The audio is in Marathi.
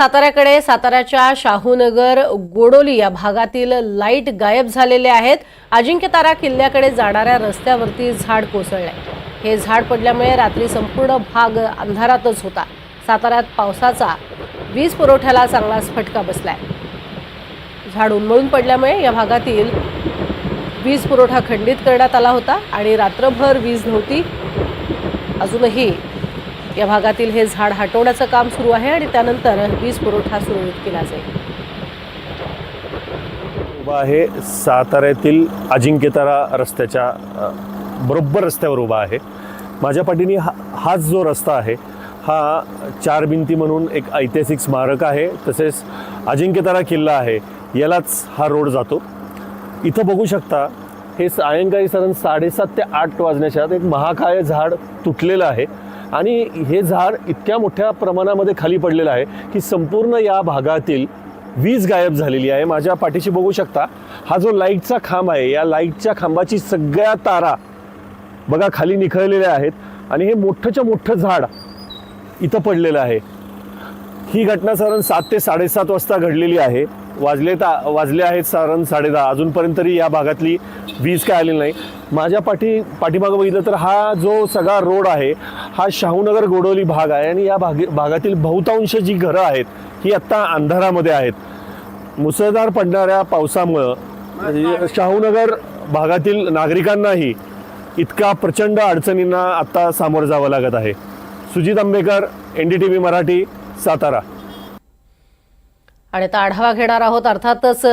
साताऱ्याकडे साताऱ्याच्या शाहूनगर गोडोली या भागातील लाइट गायब झालेले आहेत. अजिंक्यतारा किल्ल्याकडे जाणाऱ्या रस्त्यावरती झाड कोसळले हे झाड पडल्यामुळे रात्री संपूर्ण भाग अंधारातच होता. साताऱ्यात पावसाचा वीज पुरवठ्याला चांगलाच फटका बसलाय. झाड उन्मळून पडल्यामुळे या भागातील वीज पुरवठा खंडित करण्यात आला होता आणि रात्रभर वीज नव्हती. अजूनही या भागातील हे झाड हटवण्याचं काम सुरू आहे आणि त्यानंतर वीज पुरवठा सुरळीत केला जाईल. उभा आहे साताऱ्यातील अजिंक्यतारा रस्त्याच्या बरोबर रस्त्यावर उभा आहे. माझ्या पाठीने हा हाच जो रस्ता आहे हा चार भिंती म्हणून एक ऐतिहासिक स्मारक आहे. तसेच अजिंक्यतारा किल्ला आहे यालाच हा रोड जातो. इथं बघू शकता हे सायंकाळी साधारण साडेसात ते आठ वाजण्याच्या आत एक महाकाय झाड तुटलेलं आहे. आणि हे झाड इतक्या मोठ्या प्रमाणामध्ये खाली पडलेलं आहे की संपूर्ण या भागातील वीज गायब झालेली आहे. माझ्या पाठीशी बघू शकता. हा जो लाईटचा खांब आहे या लाईटच्या खांबाची सगळ्या तारा बघा खाली निखळलेल्या आहेत आणि हे मोठंच्या मोठं झाड इथं पडलेलं आहे. ही घटना साधारण सात ते साडेसात वाजता घडलेली आहे. वाजले ता वाजले आहेत साधारण साडेदहा. अजूनपर्यंत तरी या भागातली वीज काय आलेली नाही. माझ्या पाठी पाठीमागं बघितलं तर हा जो सगळा रोड आहे हा शाहूनगर गोडोली भाग आहे आणि या भाग भागातील बहुतांश जी घरं आहेत ही आत्ता अंधारामध्ये आहेत. मुसळधार पडणाऱ्या पावसामुळं म्हणजे शाहूनगर भागातील नागरिकांनाही इतका प्रचंड अडचणींना आत्ता सामोरं जावं लागत आहे. Sujit Ambekar N D T V Marathi Satara. आणि आता आढावा घेणार आहोत अर्थातच